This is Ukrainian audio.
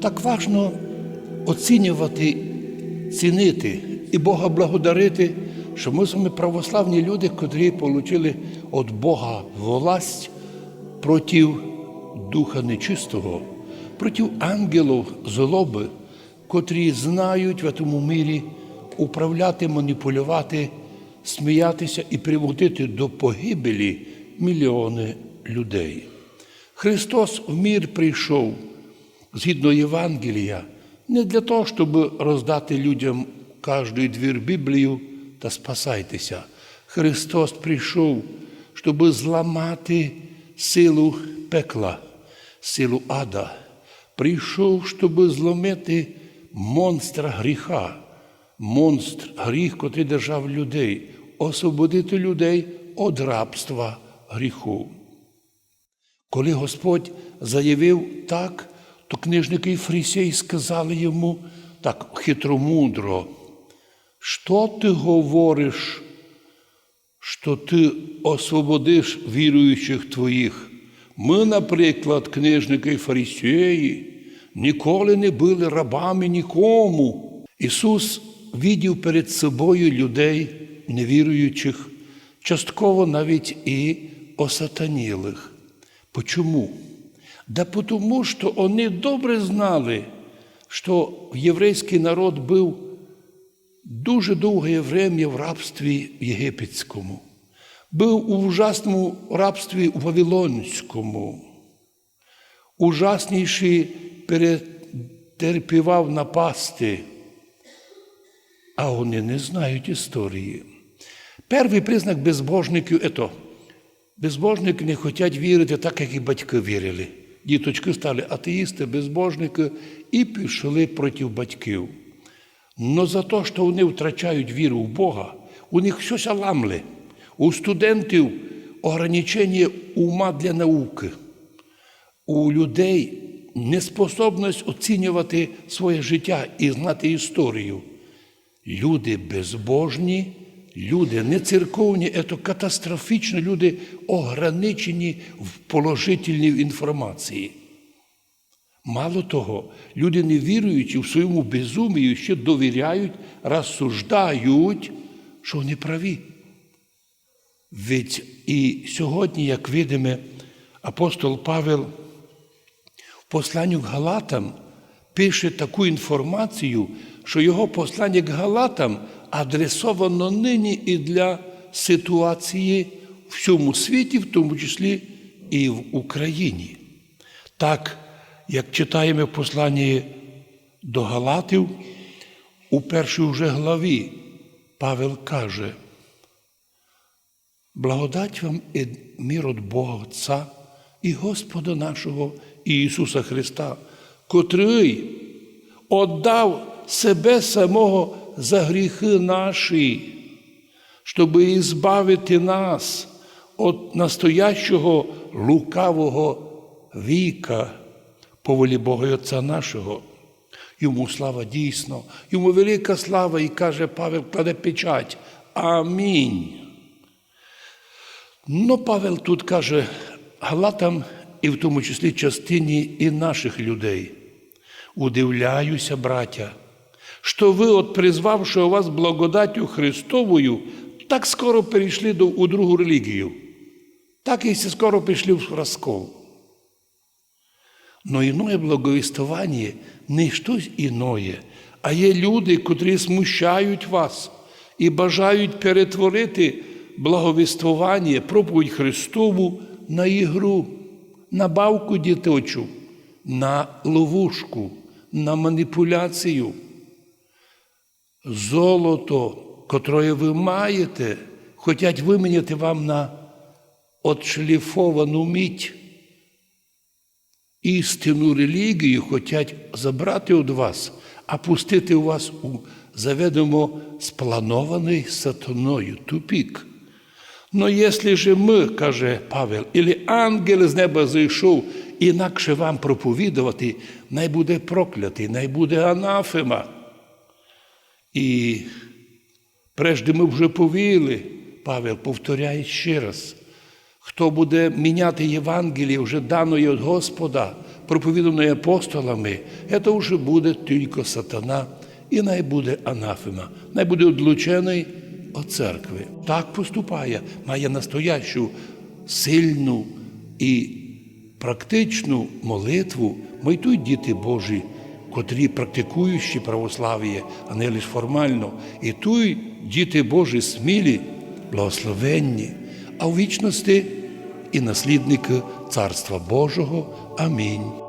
Так важно оцінювати, цінити і Бога благодарити, що ми з вами православні люди, котрі отримали від Бога власть проти духа нечистого, проти ангелів злоби, котрі знають в цьому мірі управляти, маніпулювати, сміятися і приводити до погибелі мільйони людей. Христос в мір прийшов згідно Євангелія, не для того, щоб роздати людям кожний двір Біблію та спасайтеся. Христос прийшов, щоб зламати силу пекла, силу ада. Прийшов, щоб зломити монстра гріха, монстр, гріх, котрий держав людей, освободити людей від рабства гріху. Коли Господь заявив так, то книжники і фарисеї сказали йому так хитромудро, що ти говориш, що ти освободиш віруючих твоїх? Ми, наприклад, книжники і фарисеї, ніколи не були рабами нікому. Ісус видів перед собою людей невіруючих, частково навіть і осатанілих. Почему? Да потому что они добре знали, що єврейський народ був дуже довге время в рабстві єгипетському, був у ужасному рабстві у Вавилонському, ужасніший перетерпівав напасти, а вони не знають історії. Перший признак безбожників – це Безбожники не хочуть вірити так, як і батьки вірили. Діточки стали атеїсти, безбожники і пішли проти батьків. Но за те, що вони втрачають віру в Бога, у них щось ламле. У студентів ограничення ума для науки. У людей неспособність оцінювати своє життя і знати історію. Люди безбожні, люди не церковні, це катастрофічно, люди ограничені в положительній інформації. Мало того, люди не віруючи в своєму безумію, ще довіряють, розсуждають, що вони праві. Ведь і сьогодні, як видимо, апостол Павел в посланню к Галатам пише таку інформацію, що його послання к Галатам адресовано нині і для ситуації в всьому світі, в тому числі і в Україні. Так, як читаємо в посланні до Галатів, у першій вже главі Павел каже, благодать вам і мир від Бога Отця і Господа нашого Ісуса Христа, котрий отдав себе самого за гріхи наші, щоб ізбавити нас від настоящого лукавого віка по волі Бога і Отця нашого. Йому слава дійсно, йому велика слава, і каже Павел, кладе печать. Амінь. Ну, Павел тут каже Галатам, і в тому числі частині і наших людей. Удивляюся, браття, що ви, от призвавши вас благодаттю Христовою, так скоро перейшли до, у другу релігію, так і скоро пішли в розкол. Но іное благовістування не щось іное, а є люди, котрі смущають вас і бажають перетворити благовіствування, проповідь Христову на ігру, на бавку діточу, на ловушку, на маніпуляцію. Золото, котре ви маєте, хочуть виміняти вам на отшліфовану мідь. Істинну релігію хочуть забрати від вас, а пустити у вас у заведомо спланований сатаною тупік. Но якщо же ми, каже Павел, і ангел з неба зайшов, інакше вам проповідувати, най буде проклятий, най буде анафема. І прежде ми вже повіли, Павел повторяє ще раз, хто буде міняти Євангеліє вже даної від Господа, проповіданої апостолами, це вже буде тільки сатана, і най буде анафема, най буде одлучений від церкви. Так поступає, має настоящу сильну і практичну молитву мойтують діти Божі, котрі практикуючі православ'я, а не лише формально. І туй діти Божі смілі, благословенні, а в вічності і наслідники Царства Божого. Амінь.